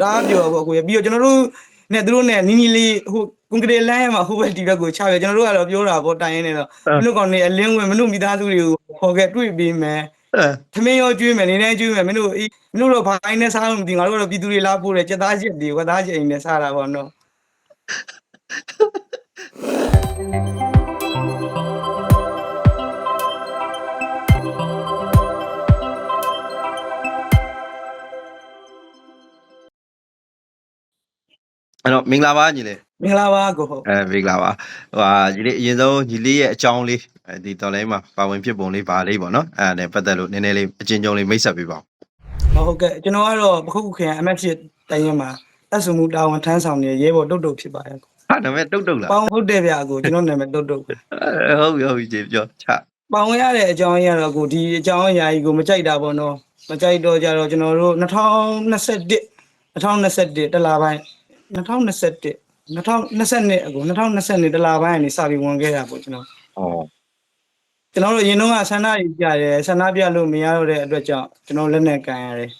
ဒါကပြောပေါ့ကိုရပြီးတော့ကျွန်တော်တို့နဲ့သူတို့နဲ့နီနီလေးဟိုကွန်ကရစ်လမ်းရမှာဟိုဘက်ဒီဘက်ကိုချပြကျွန်တော်တို့ကတော့ပြောတာပေါ့တိုင်ရင်းနေတော့မင်းတို့ကောင်နေအလင်းဝင်မင်းတို့မိသားစုတွေကိုခေါ်ခဲ့တွေ့ပြီးမယ်အဲသမင်းရောကျွေးမယ်နေနေကျွေးမယ်မင်းတို့အေးမင်းတို့တော့ဘိုင်းနဲ့စားလို့မသိဘူးငါတို့ကတော့ပြည်သူတွေလားပို့တယ်စက်သားချက်တွေကသားချက်အိမ်နဲ့စားတာပေါ့နော် အဲ့တော့မင်္ဂလာပါညီလေးမင်္ဂလာပါကိုဟုတ်အဲမင်္ဂလာပါဟိုဟာညီလေးအရင်ဆုံးညီလေးရဲ့အကြောင်းလေးအဲဒီတော်လိုင်းမှာပါဝင်ဖြစ်ပုံလေးပါလေးပေါ့နော်အဲ့ဒါနဲ့ပတ်သက်လို့နည်းနည်းလေးအချင်းချင်းလေးမိတ်ဆက်ပေးပါဦးဟုတ်ကဲ့ကျွန်တော်ကတော့ပခုတ်ခုခရိုင်အမတ်ဖြစ်တိုင်းရင်မှာအဆူမှုတာဝန်ထမ်းဆောင်နေရဲဘော်တုတ်တုတ်ဖြစ်ပါတယ်ကိုဟာဒါပေမဲ့တုတ်တုတ်လားပေါင်းဟုတ်တယ်ဗျာကိုကျွန်တော်နာမည်တုတ်တုတ်ပဲအဲဟုတ်ပြီဟုတ်ပြီကြည့်ပြောချပေါင်းရတဲ့အကြောင်းအရာတော့ကိုဒီအကြောင်းအရာကြီးကိုမကြိုက်တာပေါ့နော်မကြိုက်တော့ကြတော့ကျွန်တော်တို့2021 2021တလပိုင်း 2021 2022အခု2022တလပိုင်းကနေစပြီးဝင်ခဲ့တာပေါ့ကျွန်တော်ဩကျွန်တော်တို့အရင်တော့ဆန္ဒကြီးပြတယ်ဆန္ဒပြလို့မရတော့တဲ့အတွက်ကြောင့်ကျွန်တော်လက်နဲ့ကန်ရတယ်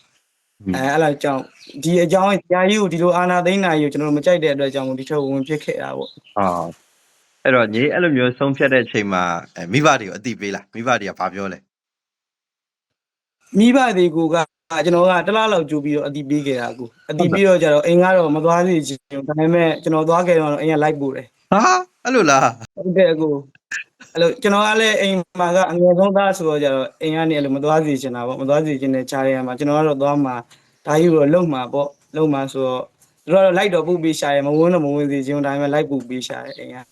အဲအဲ့လိုကြောင့်ဒီအကြောင်းအရာကြီးကိုဒီလိုအာနာသိန်းနာကြီးကိုကျွန်တော်တို့မကြိုက်တဲ့အတွက်ကြောင့်ဒီထုတ်ဝင်ဖြစ်ခဲ့တာပေါ့ဟာအဲ့တော့ညီအဲ့လိုမျိုးဆုံးဖြတ်တဲ့အချိန်မှာအဲမိဘတွေကိုအတိပေးလားမိဘတွေကဘာပြောလဲမိဘတွေကိုက ကျွန်တော်ကတစ်လားလောက်ကြိုးပြီးတော့အတိပေးခဲ့တာကိုအတိပြီးတော့ကျတော့အိမ်ကတော့မသွားသေးချင်ဘူးဒါပေမဲ့ကျွန်တော်သွားခဲ့တော့အိမ်ကလိုက်ပို့တယ်ဟာအဲ့လိုလားဟုတ်တယ်အကိုအဲ့လိုကျွန်တော်ကလည်းအိမ်မှာကအငယ်ဆုံးသားဆိုတော့ကျတော့အိမ်ကနေအဲ့လိုမသွားစီချင်တာပေါ့မသွားစီချင်တဲ့ခြားရမှာကျွန်တော်ကတော့သွားမှာဒါကြီးတော့လုံမှာပေါ့လုံမှာဆိုတော့သူတို့ကတော့လိုက်တော့ပုတ်ပေးရှာရမဝန်းတော့မဝန်းစီချင်ဘူးဒါပေမဲ့လိုက်ပုတ်ပေးရှာတယ်အိမ်ကဩ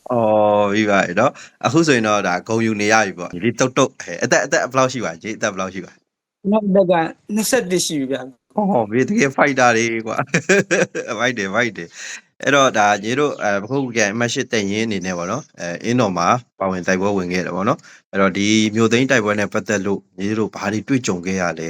ပြီးပါပြီနော်အခုဆိုရင်တော့ဒါဂုံယူနေရပြီပေါ့ညီလေးတုတ်တုတ်အဲအသက်အသက်ဘယ်လောက်ရှိပါညီအသက်ဘယ်လောက်ရှိပါ နောက်တက်က21ရှိပြီဗျာဟောဘေးတကယ် fighter တွေကွာ fight တယ် fight တယ်အဲ့တော့ဒါညီတို့အဲဘခုတ်ကအမတ်ရှိတဲ့ရင်းအနေနဲ့ပေါ့နော်အဲအင်းတော်မှာပါဝင်တိုက်ပွဲဝင်ခဲ့တယ်ပေါ့နော်အဲ့တော့ဒီမြို့သိမ်းတိုက်ပွဲနဲ့ပတ်သက်လို့ညီတို့ဘာတွေတွေ့ကြုံခဲ့ရလဲ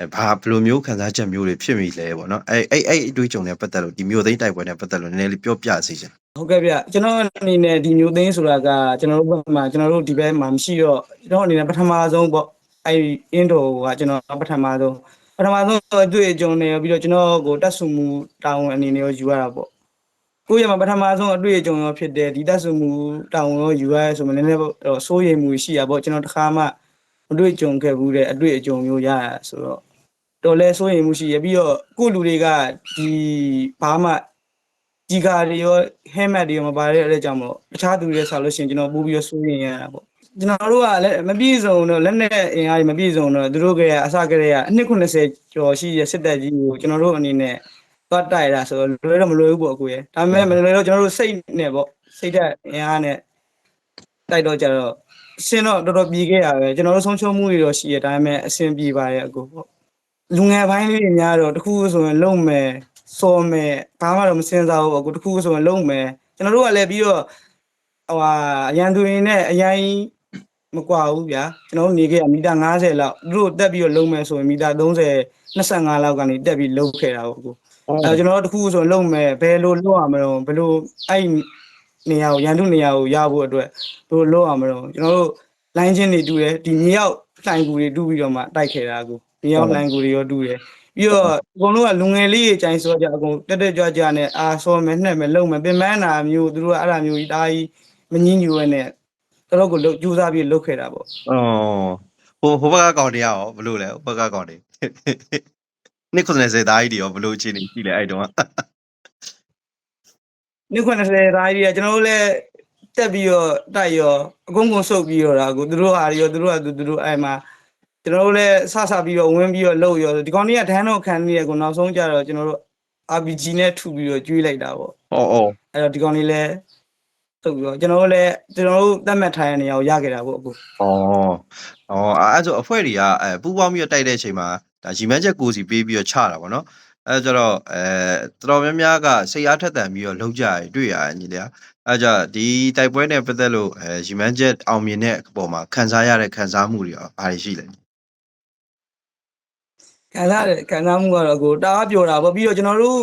အဲဘာဘယ်လိုမျိုးခံစားချက်မျိုးတွေဖြစ်မိလဲပေါ့နော်အဲအဲ့အဲ့အတွေ့အကြုံနဲ့ပတ်သက်လို့ဒီမြို့သိမ်းတိုက်ပွဲနဲ့ပတ်သက်လို့နည်းနည်းလေးပြောပြစေချင်ဟုတ်ကဲ့ဗျကျွန်တော်အနေနဲ့ဒီမျိုးသိန်းဆိုတာကကျွန်တော်တို့ဘက်မှာကျွန်တော်တို့ဒီဘက်မှာမရှိတော့ကျွန်တော်အနေနဲ့ပထမဆုံးပေါ့ အဲအင်းတော်ကကျွန်တော်ပထမဆုံးပထမဆုံးအတွေ့အကြုံနဲ့ပြီးတော့ကျွန်တော်ကိုတက်ဆူမှုတာဝန်အနေနဲ့ရောယူရတာပေါ့ကိုယ့်ရဲ့မှာပထမဆုံးအတွေ့အကြုံရောဖြစ်တဲ့ဒီတက်ဆူမှုတာဝန်ရောယူရဆိုမှလည်းနည်းနည်းတော့စိုးရိမ်မှုရှိရပေါ့ကျွန်တော်တစ်ခါမှမတွေ့ကြုံခဲ့ဘူးတဲ့အတွေ့အကြုံမျိုးရတာဆိုတော့တော်လဲစိုးရိမ်မှုရှိရပြီးတော့ကိုယ့်လူတွေကဒီဘာမှဒီကာတွေရောဟဲမက်တွေရောမပါတဲ့အတွက်ကြောင့်မို့တခြားသူတွေဆောက်လို့ရှိရင်ကျွန်တော်ပို့ပြီးတော့စိုးရင်ရတာပေါ့ ကျွန်တော်တို့ကလည်းမပြည့်စုံတော့လက်နဲ့အင်အားကြီးမပြည့်စုံတော့သူတို့ကအစကတည်းကအနှစ်90ကျော်ရှိတဲ့စစ်တပ်ကြီးကိုကျွန်တော်တို့အနေနဲ့သွားတိုက်တာဆိုတော့လွယ်တော့မလွယ်ဘူးပေါ့အကိုရဲ့ဒါပေမဲ့မလွယ်တော့ကျွန်တော်တို့စိတ်နဲ့ပေါ့စိတ်ဓာတ်အင်အားနဲ့တိုက်တော့ကြတော့အစင်းတော့တော်တော်ပြေခဲ့ရပဲကျွန်တော်တို့ဆုံးချုံမှုတွေတော့ရှိရဒါပေမဲ့အစင်းပြေပါတယ်အကိုပေါ့လူငယ်ပိုင်းလေးတွေများတော့တခုခုဆိုရင်လုံမယ်စော်မယ်ဘာမှတော့မစင်စားဘူးပေါ့အခုတခုခုဆိုရင်လုံမယ်ကျွန်တော်တို့ကလည်းပြီးတော့ဟိုဟာအရန်သူရင်နဲ့အရင် မကွာဘူးဗျာကျွန်တော်တို့နေခဲ့ရမီတာ90လောက်သူတို့တက်ပြီးတော့လုံမယ်ဆိုရင်မီတာ30 25လောက်ကနေတက်ပြီးလုံခဲ့တာပေါ့အခုအဲကျွန်တော်တို့တခုခုဆိုရင်လုံမယ်ဘယ်လိုလုံရမလို့ဘယ်လိုအဲ့နေရာကိုရန်သူနေရာကိုရဖို့အတွက်ဘယ်လိုလုံရမလို့ကျွန်တော်တို့လိုင်းချင်းတွေတူတယ်ဒီမြေရောက်လှိုင်ကူတွေတူပြီးတော့မှတိုက်ခဲ့တာအခုဒီရောက်လိုင်းကိုတွေရောတူတယ်ပြီးတော့အကုန်လုံးကလူငယ်လေးတွေအချိုင်းစောကြအကုန်တက်တက်ကြွကြနဲ့အာစောမယ်နှက်မယ်လုံမယ်ပင်မန်းတာမျိုးသူတို့ကအဲ့ဒါမျိုးကြီးတားကြီးမငင်းညူရနဲ့ တော့ကိုကြိုးစားပြီးလုပ်ခဲ့တာပေါ့ဩဟိုဟိုဘက်ကကောင်တွေရောဘယ်လိုလဲဟိုဘက်ကကောင်တွေနှစ်90သားကြီးတွေရောဘယ်လိုအခြေအနေရှိလဲအဲ့တုန်းကနှစ်ခွ90သားကြီးကကျွန်တော်တို့လည်းတက်ပြီးတော့တိုက်ရောအကုန်ကုန်ဆုပ်ပြီးတော့ဒါကိုသူတို့ဟာရောသူတို့ကသူတို့အဲ့မှာကျွန်တော်တို့လည်းဆဆပြီးတော့ဝင်ပြီးတော့လှုပ်ရောဒီကောင်တွေကဒန်းတော့ခံနေရကိုနောက်ဆုံးကြတော့ကျွန်တော်တို့ RPG နဲ့ထုပြီးတော့ကျွေးလိုက်တာပေါ့ဩဩအဲ့တော့ဒီကောင်လေးလည်း ထုတ်ပြီးတော့ကျွန်တော်တို့လည်းကျွန်တော်တို့တတ်မှတ်ထားတဲ့နေရာကိုရခဲ့တာပေါ့အခုဩဩအဲ့ဆိုအဖွဲ့တွေကအဲပူပေါင်းပြီးတော့တိုက်တဲ့အချိန်မှာဒါရီမန်းချက်ကိုစီပေးပြီးတော့ချတာဗောနော်အဲကြတော့အဲတော်တော်များများကစိတ်အားထက်သန်ပြီးတော့လုံးကြရတွေ့ရတယ်ညီလေးအဲကြဒီတိုက်ပွဲနဲ့ပတ်သက်လို့အဲရီမန်းချက်အောင်မြင်တဲ့အပေါ်မှာခံစားရတဲ့ခံစားမှုတွေရောဘာတွေရှိလဲခံစားရတယ်ခံစားမှုကတော့ကိုတအားပြောတာပေါ့ပြီးတော့ကျွန်တော်တို့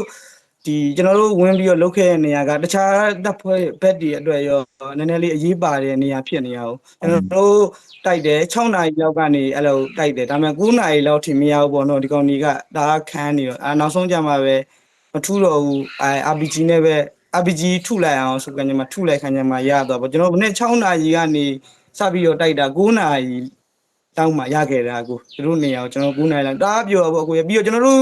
ဒီကျွန်တော်တို့ဝင်ပြီးတော့လုတ်ခဲ့တဲ့နေရာကတခြားတပ်ဖွဲ့ဘက်တွေအတွက်ရောနည်းနည်းလေးအရေးပါတဲ့နေရာဖြစ်နေရအောင်ကျွန်တော်တို့တိုက်တယ်6နာရီလောက်ကနေအဲ့လိုတိုက်တယ်ဒါပေမဲ့9နာရီလောက်ထိမရဘူးပေါ့နော်ဒီကောင်ကြီးကဒါကခန်းနေတော့အာနောက်ဆုံးကြမှာပဲမထူတော့ဘူးအဲ RPG နဲ့ပဲ RPG ထုလိုက်အောင်ဆိုကြမှာထုလိုက်ခါကျမှရတော့ပေါ့ကျွန်တော်မနေ့6နာရီကနေစပြီးတော့တိုက်တာ9နာရီတောင်းမှရခဲ့တာကိုသူတို့နေအောင်ကျွန်တော်9နာရီလောက်တအားပြောပေါ့ကိုပြီးတော့ကျွန်တော်တို့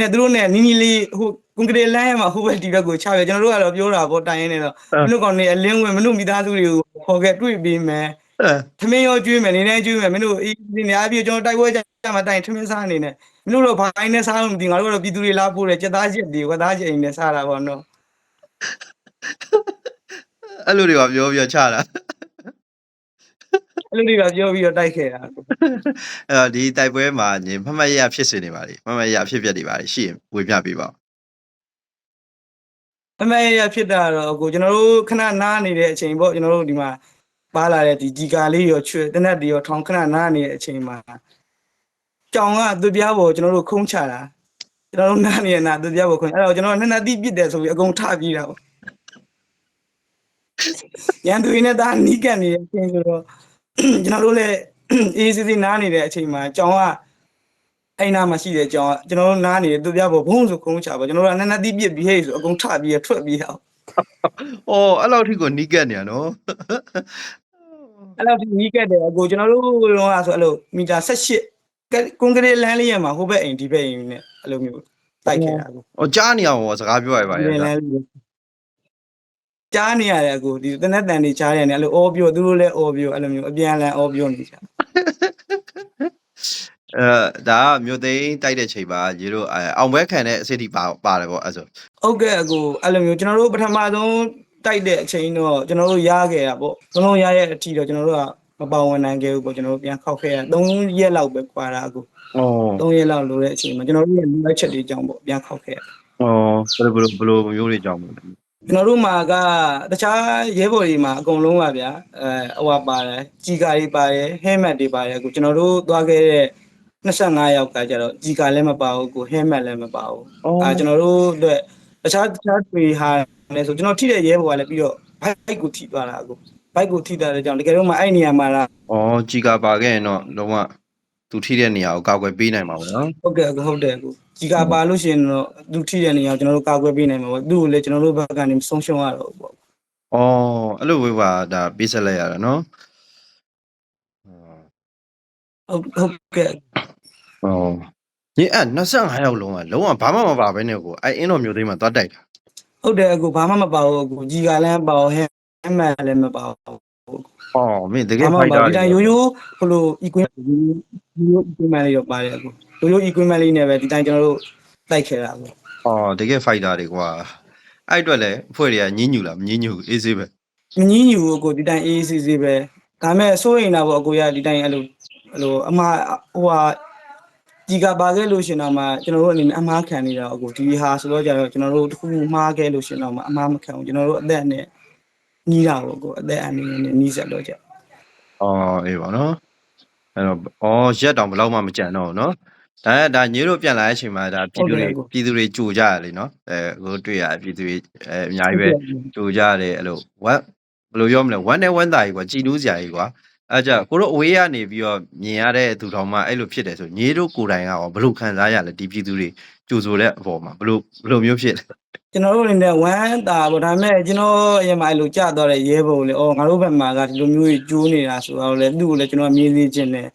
နဲ့သူတို့နဲ့နီနီလေးဟိုကွန်ကရစ်လမ်းရမှာဟိုဘက်ဒီဘက်ကိုချပြကျွန်တော်တို့ကတော့ပြောတာပေါ့တိုင်ရင်းနေတော့မင်းတို့ကောင်နေအလင်းဝင်မင်းတို့မိသားစုတွေကိုခေါ်ခဲ့တွေ့ပြီးမယ်အဲထမင်းရောကျွေးမယ်နေနေကျွေးမယ်မင်းတို့အေးဒီနေအပြည့်ကျွန်တော်တိုက်ပွဲကြမှာတိုင်ထမင်းစားနေနဲ့မင်းတို့တော့ဘိုင်းနဲ့စားလို့မသိငါတို့ကတော့ပြည်သူတွေလာပို့တယ်စက်သားချက်တွေဝက်သားချက်အိမ်နဲ့စားတာပေါ့နော်အဲ့လိုတွေကပြောပြချတာ အဲ့လိုတွေကပြောပြီးတော့တိုက်ခဲ့တာအဲ့တော့ဒီတိုက်ပွဲမှာညီမမတ်ရဖြစ်စင်နေပါလေမမတ်ရဖြစ်ပြက်နေပါလေရှိရင်ဝေပြပေးပါဦးအမေရဖြစ်တာတော့ကိုကျွန်တော်တို့ခဏနားနေတဲ့အချိန်ပေါ့ကျွန်တော်တို့ဒီမှာပါလာတဲ့ဒီဒီကာလေးရောချွေတနက်တွေရောထောင်ခဏနားနေတဲ့အချိန်မှာကြောင်ကသူပြားပေါ်ကျွန်တော်တို့ခုံးချတာကျွန်တော်တို့နားနေရနာသူပြားပေါ်ခုံးအဲ့တော့ကျွန်တော်နှစ်နှစ်တိပြစ်တယ်ဆိုပြီးအကုန်ထပြီးတာပေါ့ရန်သူရင်းနဲ့ဒါနီးကပ်နေတဲ့အချိန်ဆိုတော့ ကျွန်တော်တို့လည်းအေးစစ်စစ်နားနေတဲ့အချိန်မှာကြောင်ကအဲ့နားမှာရှိတဲ့ကြောင်ကကျွန်တော်တို့နားနေသူပြားပေါ်ဘုံဆိုခုံးချပါကျွန်တော်တို့ကနှစ်နှစ်တိပြစ်ပြီးဟဲ့ဆိုအကုန်ထပြီးထွက်ပြီးတော့။အော်အဲ့လောက်ထိကိုနီးကပ်နေရနော်အဲ့လောက်ဒီနီးကက်တယ်အကိုကျွန်တော်တို့တော့ဆိုအဲ့လိုမီတာ18ကွန်ကရစ်လမ်းလေးရမှာဟိုဘက်အိမ်ဒီဘက်အိမ်နဲ့အဲ့လိုမျိုးတိုက်ခဲ့တာကို။အော်ကြားနေအောင်ရောစကားပြောရပါဒီရဲ့လမ်းလေး ကြားနေရတယ်အကိုဒီတနက်တန်တွေကြားရတယ်အဲ့လိုအော်ပြောသူတို့လည်းအော်ပြောအဲ့လိုမျိုးအပြန်လန်အော်ပြောနေကြ။အဲဒါကမြို့သိမ်းတိုက်တဲ့ချိန်မှာညီတို့အဲအောင်ပွဲခံတဲ့အစီအတီပါပါတယ်ပေါ့အဲ့ဆိုဟုတ်ကဲ့အကိုအဲ့လိုမျိုးကျွန်တော်တို့ပထမဆုံးတိုက်တဲ့အချိန်တော့ကျွန်တော်တို့ရခဲ့တာပေါ့ဘလုံးရရဲ့အထီတော့ကျွန်တော်တို့ကမပေါဝင်နိုင်ခဲ့ဘူးပေါ့ကျွန်တော်တို့ပြန်ခောက်ခဲ့ရ3ရက်လောက်ပဲကွာတာအကို။အော်3ရက်လောက်လိုတဲ့အချိန်မှာကျွန်တော်တို့ရဲ့လူလိုက်ချက်တွေကြောင်းပေါ့ပြန်ခောက်ခဲ့ရအော်ဘယ်လိုဘယ်လိုဘယ်လိုမျိုးတွေကြောင်းမလဲ ကျွန်တော်တို့မှာကတခြားရဲဘော်တွေမှာအကုန်လုံးပါဗျာအဲဟိုပါပါတယ်ကြီးကာတွေပါတယ်ဟဲမက်တွေပါတယ်အခုကျွန်တော်တို့သွားခဲ့တဲ့25ယောက်ကကြတော့ကြီးကာလည်းမပါဘူးကိုဟဲမက်လည်းမပါဘူး။အော်အဲကျွန်တော်တို့အတွက်တခြားတခြားတွေဟာလည်းဆိုကျွန်တော်ထိတဲ့ရဲဘော်ကလည်းပြီးတော့ဘိုက်ကိုထိသွားတာအခုဘိုက်ကိုထိတာတဲ့ကြောင့်တကယ်တော့မှအဲ့နေရာမှာလားအော်ကြီးကပါခဲ့ရင်တော့လုံးဝ သူထိတဲ့နေရာကိုကောက်ွယ်ပေးနိုင်မှာပေါ့နော်ဟုတ်ကဲ့အခုဟုတ်တယ်အခုကြီးကာပါလို့ရှိရင်တော့သူထိတဲ့နေရာကိုကျွန်တော်တို့ကာကွယ်ပေးနိုင်မှာပေါ့သူ့ကိုလည်းကျွန်တော်တို့ဘက်ကနေမဆုံးရှုံးရတော့ဘူးပေါ့။အော်အဲ့လိုဝေးပါဒါပေးဆက်လိုက်ရတာနော်။ဟုတ်ဟုတ်ကဲ့။အော်ညီအဲ့25ယောက်လုံးကလုံးဝဘာမှမပါဘဲနဲ့ကိုအဲ့အင်းတော်မျိုးသိမ်းမှာသွားတိုက်တာဟုတ်တယ်အခုဘာမှမပါဘူးအခုကြီးကလည်းမပါဘူးဟဲမန်လည်းမပါဘူး။ အော်မင်းတကယ်ဘာမှဖိုမက်ပါတာဘူးဒီတိုင်းရိုးရိုးဟိုလို equipment ရိုးရိုး equipment လေးတော့ပါတယ်အခုရိုးရိုး equipment လေးနဲ့ပဲဒီတိုင်းကျွန်တော်တို့တိုက်ခဲ့တာအခုအော်တကယ်ဖိုက်တာတွေကွာအဲ့အတွက်လည်းအဖွဲ့တွေကညင်းညူလားမညင်းညူဘူးအေးဆေးပဲမငင်းညူဘူးအခုဒီတိုင်းအေးအေးဆေးဆေးပဲဒါမဲ့စိုးရင်တာပေါ့အကိုရဒီတိုင်းအဲ့လိုအဲ့လိုအမဟိုဟာကြီးကပါခဲ့လို့ရှင်တော့မှကျွန်တော်တို့အနေနဲ့အမားခံနေတာအခုဒီဟာဆိုတော့ကြတော့ကျွန်တော်တို့တစ်ခုခုမှားခဲ့လို့ရှင်တော့မှအမားမခံဘူးကျွန်တော်တို့အသက်နဲ့ ညီးတာပေါ့အခုအသက်အနေနဲ့ညီးဆက်တော့ကြအော်အေးပါနော်အဲ့တော့အော်ရက်တောင်ဘယ်လောက်မှမကြံတော့ဘူးနော်ဒါကဒါညို့တို့ပြန်လာတဲ့အချိန်မှာဒါပြည်သူတွေပြည်သူတွေကြိုကြရလေနော်အဲကိုတွေ့ရပြည်သူတွေအဲအများကြီးပဲကြိုကြရတယ်အဲ့လိုဝမ်ဘယ်လိုပြောမလဲဝမ်းနဲ့ဝမ်းသာကြီးကွာကြည်နူးစရာကြီးကွာအဲ့ကြကိုတို့အဝေးကနေပြီးတော့မြင်ရတဲ့သူတော်မှအဲ့လိုဖြစ်တယ်ဆိုညေတို့ကိုယ်တိုင်ကရောဘယ်လိုခံစားရလဲဒီပြည်သူတွေကြိုဆိုတဲ့အပေါ်မှာဘယ်လိုဘယ်လိုမျိုးဖြစ်လဲ ကျွန်တော်တို့အနေနဲ့ဝမ်းတာပေါ့ဒါပေမဲ့ကျွန်တော်အရင်မှအဲ့လိုကြာတော့တဲ့ရဲဘုံလေအော်ငါတို့ဘက်မှာကဒီလိုမျိုးကြီးကျိုးနေတာဆိုတော့လေသူ့ကိုလည်းကျွန်တော်မြင်သိခြင်းနဲ့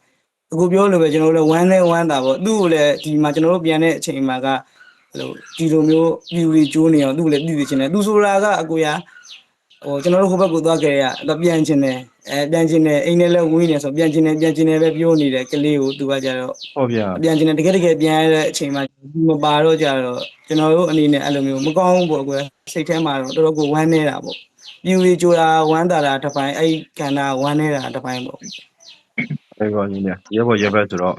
အခုပြောလို့ပဲကျွန်တော်တို့လည်းဝမ်းနဲ့ဝမ်းတာပေါ့သူ့ကိုလည်းဒီမှာကျွန်တော်တို့ပြန်တဲ့အချိန်မှာကအဲ့လိုဒီလိုမျိုးပြူကြီးကျိုးနေအောင်သူ့ကိုလည်းသိသိခြင်းနဲ့သူဆိုတာကအကိုရ ဟိုကျွန်တော်တို့ဟိုဘက်ကိုသွားခဲ့ရတော့ပြန်ခြင်းနဲ့အဲပြန်ခြင်းနဲ့အိမ်နဲ့လည်းဝင်းနေဆိုပြန်ခြင်းနဲ့ပြန်ခြင်းနဲ့ပဲပြောနေတဲ့ကလေးကိုသူကကြတော့ဟုတ်ဗျာပြန်ကျင်တယ်တကယ်တကယ်ပြန်ရတဲ့အချိန်မှာမပါတော့ကြတော့ကျွန်တော်တို့အနေနဲ့အဲ့လိုမျိုးမကောင်းဘူးပေါ့ကွယ်စိတ်ထဲမှာတော့တော်တော်ကိုဝမ်းနေတာပေါ့ပြူရီကြိုတာဝမ်းတာတာတစ်ပိုင်းအဲ့ဒီကန္နာဝမ်းနေတာတစ်ပိုင်းပေါ့အေးပါညီလေးရဲဘော်ရဲဘက်ဆိုတော့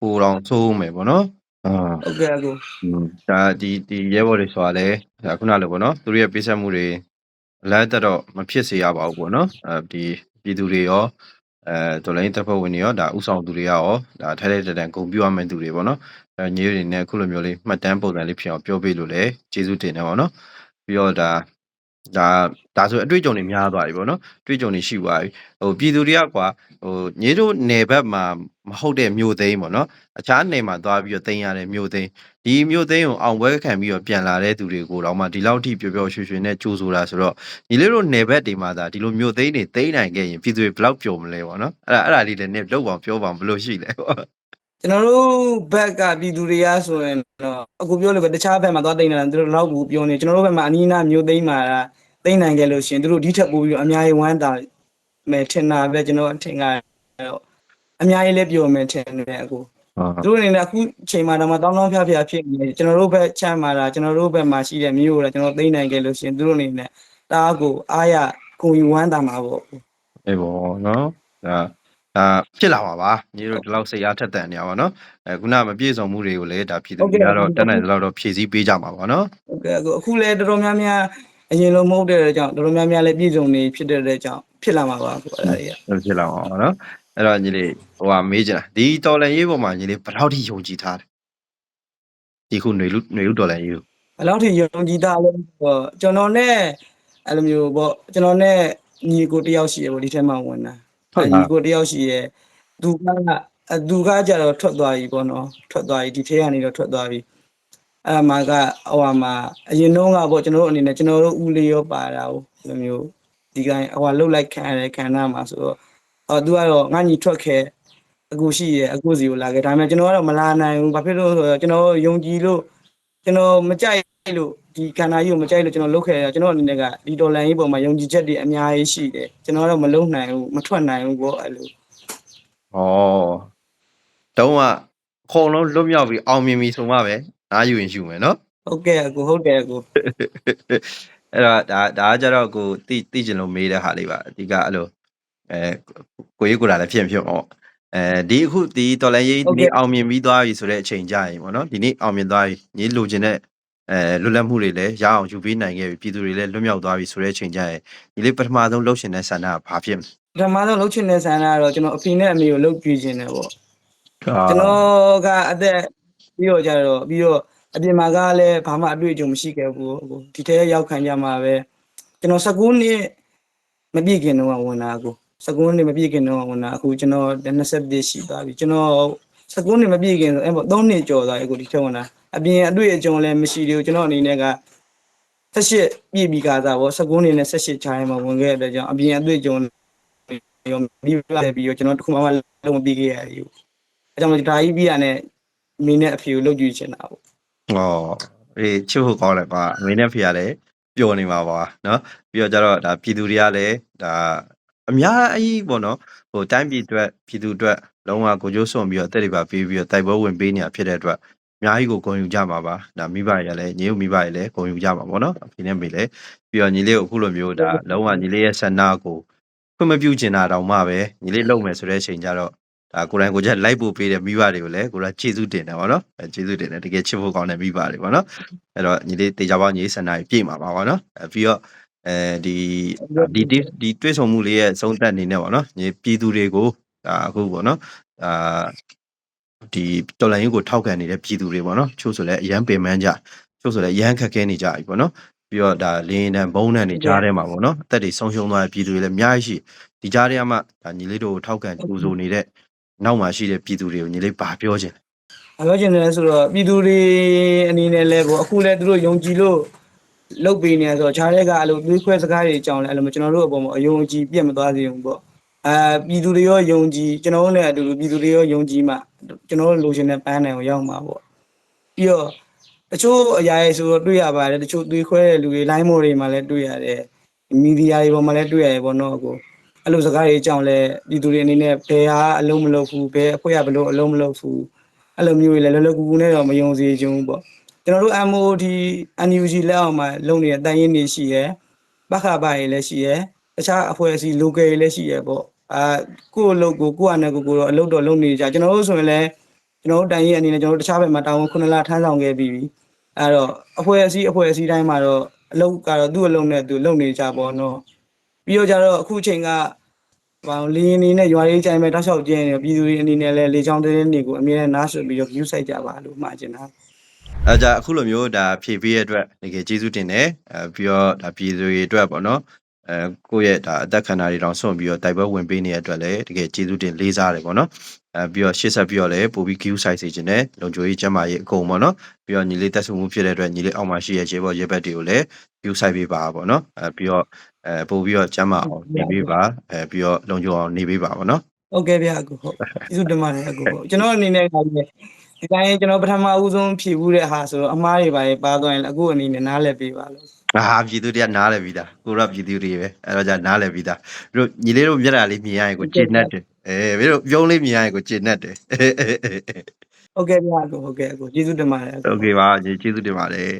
ပူတော်ဆိုးမယ်ပေါ့နော်အာဟုတ်ကဲ့အကိုอืมဒါဒီဒီရဲဘော်တွေဆိုတာလဲဒါခုနလိုပေါ့နော်သူတို့ရဲ့ပေးဆက်မှုတွေ အလားတက်တော့မဖြစ်စေရပါဘူးပေါ့နော်အဲဒီပြည်သူတွေရောအဲတော်လိုင်းတပ်ဖွဲ့ဝင်တွေရောဒါဥဆောင်သူတွေရောဒါထိုက်တဲ့တန်တန်ဂုံပြရမယ့်သူတွေပေါ့နော်အဲညီတွေနဲ့အခုလိုမျိုးလေးမှတ်တမ်းပုံစံလေးဖြစ်အောင်ပြောပေးလို့လဲကျေးဇူးတင်တယ်ပေါ့နော်ပြီးတော့ဒါ ဒါဒါဆိုအတွေ့အကြုံတွေများသွားပြီပေါ့နော်အတွေ့အကြုံတွေရှိသွားပြီဟိုပြည်သူတွေကကွာဟိုညီတို့နယ်ဘက်မှာမဟုတ်တဲ့မြို့သိမ်းပေါ့နော်အခြားနယ်မှာသွားပြီးတော့သိမ်းရတဲ့မြို့သိမ်းဒီမြို့သိမ်းကိုအောင်ပွဲခံပြီးတော့ပြန်လာတဲ့သူတွေကိုတော့မှဒီလောက်ထိပျော်ပျော်ရွှင်ရွှင်နဲ့ကြိုးဆိုတာဆိုတော့ညီလေးတို့နယ်ဘက်တွေမှာဒါဒီလိုမြို့သိမ်းတွေသိမ်းနိုင်ခဲ့ရင်ပြည်သူတွေဘယ်လောက်ပျော်မလဲပေါ့နော်အဲ့ဒါအဲ့ဒါလေးလည်းနည်းလောက်ပါပြောပါဘယ်လိုရှိလဲပေါ့ ကျွန်တော်တို့ဘက်ကပြည်သူတွေကဆိုရင်တော့အခုပြောလို့ပဲတခြားဘက်မှာသွားတိန်နေတာသူတို့လောက်ဘူးပြောနေကျွန်တော်တို့ဘက်မှာအနီးအနားမျိုးသိမ်းမှာတိန်နိုင်ခဲ့လို့ရှိရင်သူတို့ဒီထက်ပိုပြီးတော့အများကြီးဝမ်းသာမယ်ထင်တာပဲကျွန်တော်အထင်ကတော့အများကြီးလည်းပြောမယ်ထင်တယ်အခုသူတို့အနေနဲ့အခုချိန်မှာတော့မတောင်းတောင်းဖျားဖျားဖြစ်နေတယ်ကျွန်တော်တို့ဘက်ချမ်းမှာတာကျွန်တော်တို့ဘက်မှာရှိတဲ့မျိုးကိုလည်းကျွန်တော်သိနိုင်ခဲ့လို့ရှိရင်သူတို့အနေနဲ့တအားကိုအားရကိုယူဝမ်းတာမှာပေါ့အေးပေါ့နော်ဒါ ဒါဖြစ်လာပါပါညီတို့ဒီလောက်စိတ်အားထက်သန်နေရပါတော့အဲခုနမပြည့်စုံမှုတွေကိုလည်းဒါပြည်သူတွေကတော့တက်နိုင်တဲ့လောက်တော့ဖြည့်ဆည်းပေးကြမှာပါနော် ဟုတ်ကဲ့အခုအခုလည်းတော်တော်များများအရင်လိုမဟုတ်တဲ့အတွက်ကြောင့်တော်တော်များများလည်းပြည်စုံနေဖြစ်တဲ့အတွက်ကြောင့်ဖြစ်လာမှာပါအခုအဲ့ဒါတွေက ဟုတ်ဖြစ်လာပါပါနော်အဲ့တော့ညီလေးဟိုဟာမေးကြတာဒီတော်လန်ရေးပေါ်မှာညီလေးဘယ်လောက်ထိယုံကြည်ထားလဲဒီခုຫນွေလူຫນွေလူတော်လန်ရေးကို ဘယ်လောက်ထိယုံကြည်တာလဲဆိုတော့ကျွန်တော်နဲ့အဲ့လိုမျိုးပေါ့ကျွန်တော်နဲ့ညီကိုတယောက်ရှိရပေါ့ဒီထဲမှာဝင်တာ ဟုတ်ညီလားကိုတယောက်ရှိရဲသူကအသူကကြတော့ထွက်သွားပြီပေါ့နော်ထွက်သွားပြီဒီထဲကနေတော့ထွက်သွားပြီအဲ့ဒါမှကဟိုဟာမှာအရင်တော့ကပေါ့ကျွန်တော်တို့အနေနဲ့ကျွန်တော်တို့ဦးလေးရောပါတာဟိုလိုမျိုးဒီကိုင်းဟိုဟာလှုပ်လိုက်ခံရတယ်ခံရမှာဆိုတော့အော်သူကတော့ငါညီထွက်ခဲ့အခုရှိရဲအခုစီကိုလာခဲ့ဒါပေမဲ့ကျွန်တော်ကတော့မလာနိုင်ဘူးဘာဖြစ်လို့လဲဆိုတော့ကျွန်တော်ယုံကြည်လို့ကျွန်တော်မကြိုက်လို့ ဒီကန္နာကြီးကိုမကြိုက်လို့ကျွန်တော်လုတ်ခဲ့ရကျွန်တော်အနေနဲ့ကဒီဒေါ်လာကြီးပေါ်မှာယုံကြည်ချက်တွေအများကြီးရှိတယ်ကျွန်တော်ကတော့မလုံနိုင်ဘူးမထွက်နိုင်ဘူးပေါ့အဲ့လိုဩတုံးကခုံလုံးလွတ်မြောက်ပြီးအောင်မြင်ပြီဆိုမှပဲနားယူရင်ယူမယ်နော်ဟုတ်ကဲ့အကိုဟုတ်တယ်အကိုအဲ့တော့ဒါဒါကကြတော့ကိုတိတိကျင်လို့မေးတဲ့ဟာလေးပါအဓိကအဲ့လိုအဲကိုရေးကိုလာလည်းဖြစ်ရင်ဖြစ်ပေါ့အဲဒီအခုဒီတော်လန်ရေးဒီနေ့အောင်မြင်ပြီးသွားပြီဆိုတဲ့အချိန်ကြရင်ပေါ့နော်ဒီနေ့အောင်မြင်သွားပြီညီလိုချင်တဲ့ အဲလွတ်လပ်မှုတွေလည်းရအောင်ယူပေးနိုင်ခဲ့ပြီပြည်သူတွေလည်းလွတ်မြောက်သွားပြီဆိုတဲ့အချိန်ကြရင်ဒီလေးပထမဆုံးလှုပ်ရှင်တဲ့ဆန္ဒကဘာဖြစ်မလဲပထမဆုံးလှုပ်ချင်တဲ့ဆန္ဒကတော့ကျွန်တော်အဖေနဲ့အမေကိုလှုပ်ကြည့်ခြင်းတယ်ပေါ့ကျွန်တော်ကအသက်ပြီးတော့ကြတော့ပြီးတော့အပြင်မှာကလည်းဘာမှအတွေ့အကြုံမရှိခဲ့ဘူးအကိုဒီထဲရောက်ခံကြမှာပဲကျွန်တော်19နှစ်မပြည့်ခင်တော့ဝင်တာအကို19နှစ်မပြည့်ခင်တော့ဝင်တာအခုကျွန်တော်21ရှိသွားပြီကျွန်တော်19နှစ်မပြည့်ခင်ဆိုအဲ့ပေါ့3နှစ်ကျော်သွားပြီအကိုဒီထဲဝင်တာ အပြင်အတွေ့အကြုံလည်းမရှိသေးဘူးကျွန်တော်အနေနဲ့က18ပြည့်ပြီးကစားပေါ့19နှစ်နဲ့18ချားရင်မှာဝင်ခဲ့တဲ့အတွက်ကြောင့်အပြင်အတွေ့အကြုံရောပြီးပြပြီးတော့ကျွန်တော်တခုမှမလုံးမပြီးခဲ့ရဘူးအဲကြောင့်ဒါကြီးပြီးရတဲ့မင်းနဲ့အဖေကိုလုပ်ကြည့်ချင်တာပေါ့ဩအေးချစ်ဖို့ကောင်းတယ်ကွာအမေနဲ့ဖေကလည်းပျော်နေမှာပါနော်ပြီးတော့ကြတော့ဒါပြည်သူတွေကလည်းဒါအများကြီးပေါ့နော်ဟိုတိုင်းပြည်အတွက်ပြည်သူအတွက်လုံးဝကိုကြိုးစွန်ပြီးတော့အသက်တွေပါပေးပြီးတော့တိုက်ပွဲဝင်ပေးနေတာဖြစ်တဲ့အတွက်အ များကြီးကိုဂုဏ်ယူကြမှာပါဒါမိဘတွေကလည်းညီတို့မိဘတွေလည်းဂုဏ်ယူကြမှာပေါ့နော်အဖေနဲ့မေလည်းပြီးတော့ညီလေးကိုအခုလိုမျိုးဒါလုံးဝညီလေးရဲ့ဆန္ဒကိုခွင့်မပြုချင်တာတောင်မှပဲညီလေးလုံမယ်ဆိုတဲ့အချိန်ကျတော့ဒါကိုယ်တိုင်ကိုယ်ချက်လိုက်ပို့ပေးတဲ့မိဘတွေကိုလည်းကိုယ်ကကျေးဇူးတင်တယ်ဗောနော်အဲကျေးဇူးတင်တယ်တကယ်ချစ်ဖို့ကောင်းတဲ့မိဘတွေဗောနော်အဲ့တော့ညီလေးတေချာပေါင်းညီလေးဆန္ဒကြီးပြည့်မှာပါဗောနော်အဲပြီးတော့အဲဒီဒီဒီဒီတွဲဆောင်မှုလေးရဲ့သုံးသက်အနေနဲ့ဗောနော်ညီပြည်သူတွေကိုဒါအခုဗောနော်အာ ဒီတော်လိုင်းရေးကိုထောက်ခံနေတဲ့ပြည်သူတွေဗောနော်ချို့ဆိုလည်းအရန်ပင်ပန်းကြချို့ဆိုလည်းအရန်ခက်ခဲနေကြပြီဗောနော်ပြီးတော့ဒါလင်းတန်ဘုံတန်နေကြားထဲမှာဗောနော်အသက်တွေဆုံးရှုံးသွားတဲ့ပြည်သူတွေလည်းအများကြီးရှိဒီကြားထဲမှာဒါညီလေးတို့ကိုထောက်ခံကြိုးဆိုနေတဲ့နောက်မှာရှိတဲ့ပြည်သူတွေကိုညီလေးဗာပြောခြင်းအပြောချင်တယ်ဆိုတော့ပြည်သူတွေအနေနဲ့လည်းပေါ့အခုလည်းသူတို့ယုံကြည်လို့လုပ်ပေးနေရဆိုတော့ခြားတဲ့ကအဲ့လိုသွေးခွဲစကားတွေအကြောင်းလည်းအဲ့လိုကျွန်တော်တို့အပေါ်မှာအယုံကြည်ပြတ်မသွားစေဘူးပေါ့ အာပြည်သူတွေရောယုံကြည်ကျွန်တော်တို့လည်းအတူတူပြည်သူတွေရောယုံကြည်မှကျွန်တော်တို့လိုချင်တဲ့ပန်းနိုင်ကိုရောက်မှာပေါ့ပြီးတော့တချို့အရာတွေဆိုတော့တွေ့ရပါတယ်တချို့သွေးခွဲတဲ့လူတွေ line မော်တွေမှာလည်းတွေ့ရတယ်မီဒီယာတွေပေါ်မှာလည်းတွေ့ရတယ်ပေါ့နော်အကိုအဲ့လိုစကားတွေအကြောင်းလည်းပြည်သူတွေအနေနဲ့ဘယ်ဟာအလုံးမလုပ်ဘူးဘယ်အဖွဲ့ကဘယ်လိုအလုံးမလုပ်ဘူးအဲ့လိုမျိုးတွေလည်းလောလောကူကူနဲ့တော့မယုံစေချင်ဘူးပေါ့ကျွန်တော်တို့ MOD NUG လက်အောက်မှာလုပ်နေတဲ့တန်ရင်တွေရှိရယ်ပခပါတွေလည်းရှိရယ်တခြားအဖွဲ့အစည်း local တွေလည်းရှိရယ်ပေါ့ အာကိုယ့်အလုပ်ကိုကိုယ့်အနေကိုကိုယ်တော့အလုပ်တော့လုပ်နေကြကျွန်တော်တို့ဆိုရင်လည်းကျွန်တော်တို့တန်ရင်အနေနဲ့ကျွန်တော်တို့တခြားဘက်မှာတာဝန်ခုနလထမ်းဆောင်ခဲ့ပြီးပြီအဲ့တော့အဖွဲ့အစည်းအဖွဲ့အစည်းတိုင်းမှာတော့အလုပ်ကတော့သူ့အလုပ်နဲ့သူလုပ်နေကြပေါ့နော်ပြီးတော့ကြတော့အခုအချိန်ကဘာလို့လင်းနေနဲ့ရွာလေးချိုင်မဲ့တောက်လျှောက်ကျင်းနေပြည်သူတွေအနေနဲ့လည်းလေချောင်းတင်းတင်းတွေကိုအမြဲတမ်းနားဆွပြီးတော့ view ဆိုင်ကြပါလို့မှာချင်တာအဲကြအခုလိုမျိုးဒါဖြည့်ပေးရတဲ့အတွက်တကယ်ကျေးဇူးတင်တယ်အဲပြီးတော့ဒါပြည်သူတွေအတွက်ပေါ့နော် အဲကိုယ့်ရဲ့ဒါအသက်ခန္ဓာတွေတောင်ဆွန့်ပြီးတော့တိုက်ပွဲဝင်ပေးနေတဲ့အတွက်လည်းတကယ်ကျေးဇူးတင်လေးစားတယ်ပေါ့နော်အဲပြီးတော့ရှေ့ဆက်ပြီးတော့လည်းပို့ပြီး queue size စီခြင်းနဲ့လုံခြုံရေးကျန်းမာရေးအကုန်ပေါ့နော်ပြီးတော့ညီလေးတက်ဆုံမှုဖြစ်တဲ့အတွက်ညီလေးအောက်မှာရှိရဲ့ခြေပေါ်ရေဘက်တွေကိုလည်း queue size ပေးပါပေါ့နော်အဲပြီးတော့အဲပို့ပြီးတော့ကျန်းမာအောင်နေပေးပါအဲပြီးတော့လုံခြုံအောင်နေပေးပါပေါ့နော်ဟုတ်ကဲ့ဗျအကူဟုတ်ကျေးဇူးတင်ပါတယ်အကူဟုတ်ကျွန်တော်အနေနဲ့ကလည်းဒီတိုင်းကျွန်တော်ပထမဦးဆုံးဖြည့်ဘူးတဲ့ဟာဆိုတော့အမားတွေပါပါသွားရင်အခုအနေနဲ့နားလည်ပေးပါလို့ ငါဟာပြည်သူတွေကနားလည်ပြီးသားကိုရပြည်သူတွေပဲအဲ့တော့じゃနားလည်ပြီးသားတို့ညီလေးတို့မျက်နှာလေးမြင်ရရင်ကိုကျေနပ်တယ်အဲမင်းတို့ပြုံးလေးမြင်ရရင်ကိုကျေနပ်တယ်ဟုတ်ကဲ့ဗျာဟုတ်ကဲ့အခုကျေးဇူးတင်ပါတယ်ဟုတ်ကဲ့ပါကျေးဇူးတင်ပါတယ်